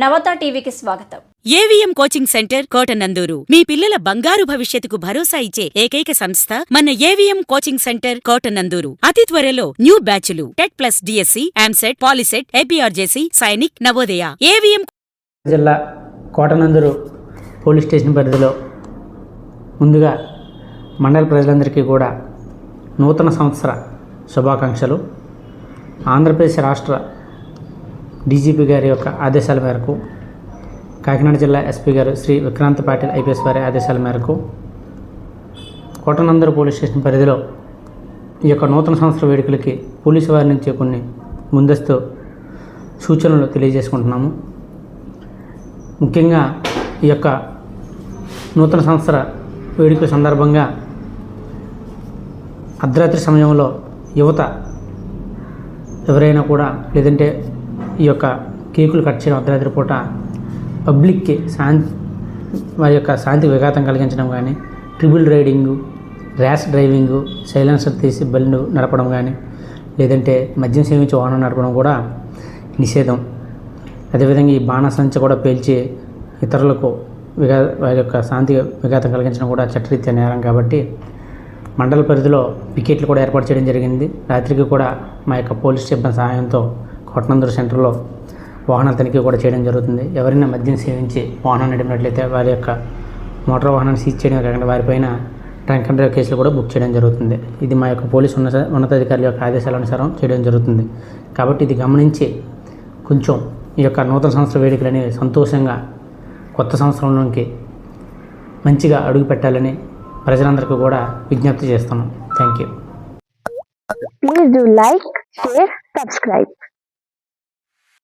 నవత టీవీకి స్వాగతం. AVM coaching centre Kotanandur. మీ పిల్లల బంగారు భవిష్యత్తుకు భరోసా ఇచ్చే ఏకైక సంస్థ మన ఏవిఎం కోచింగ్ సెంటర్ కోటనందూరు. అతి త్వరలో న్యూ బ్యాచ్లు. TET plus DSC EAMCET POLYCET APRJC Sainik Navodaya. AVM జిల్లా కోటనందూరు పోలీస్ స్టేషన్ పరిధిలో ముందుగా మండల ప్రజలందరికీ కూడా నూతన సంవత్సర శుభాకాంక్షలు. ఆంధ్రప్రదేశ్ రాష్ట్ర డీజీపీ గారి యొక్క ఆదేశాల మేరకు కాకినాడ జిల్లా ఎస్పీ గారు శ్రీ విక్రాంత్ పాటిల్ ఐపీఎస్ వారి ఆదేశాల మేరకు కోటనందరు పోలీస్ స్టేషన్ పరిధిలో ఈ యొక్క నూతన సంవత్సర వేడుకలకి పోలీసు వారి నుంచి కొన్ని ముందస్తు సూచనలు తెలియజేసుకుంటున్నాము. ముఖ్యంగా ఈ యొక్క నూతన సంవత్సర వేడుకల సందర్భంగా అర్ధరాత్రి సమయంలో యువత ఎవరైనా కూడా లేదంటే ఈ యొక్క కేకులు కట్ చేయడం అర్ధరాత్రి పూట పబ్లిక్కి శాంతి వారి యొక్క శాంతి విఘాతం కలిగించడం కానీ triple riding rash driving silencer తీసి బండి నడపడం కానీ లేదంటే మద్యం సేవించి వాహనం నడపడం కూడా నిషేధం. అదేవిధంగా ఈ బాణసంచ కూడా పేల్చి ఇతరులకు విఘా వారి యొక్క శాంతి విఘాతం కలిగించడం కూడా చట్టరీత్యా నేరం కాబట్టి మండల పరిధిలో పికెట్లు కూడా ఏర్పాటు చేయడం జరిగింది. రాత్రికి కూడా మా యొక్క పోలీస్ సిబ్బంది సహాయంతో కోటనందూరు సెంటర్లో వాహనాల తనిఖీ కూడా చేయడం జరుగుతుంది. ఎవరైనా మద్యం సేవించి వాహనం నడిపినట్లయితే వారి యొక్క మోటార్ వాహనాన్ని సీజ్ చేయడం కాకుండా వారిపైన ట్రంక్ అండ్ డ్రైవ్ కేసులు కూడా బుక్ చేయడం జరుగుతుంది. ఇది మా యొక్క పోలీసు ఉన్నత ఉన్నతాధికారుల యొక్క ఆదేశాల అనుసారం చేయడం జరుగుతుంది. కాబట్టి ఇది గమనించి కొంచెం ఈ యొక్క నూతన సంవత్సర వేడుకలు అనేవి సంతోషంగా కొత్త సంవత్సరంలోకి మంచిగా అడుగు పెట్టాలని ప్రజలందరికీ కూడా విజ్ఞప్తి చేస్తున్నాం. Thank you please do like share subscribe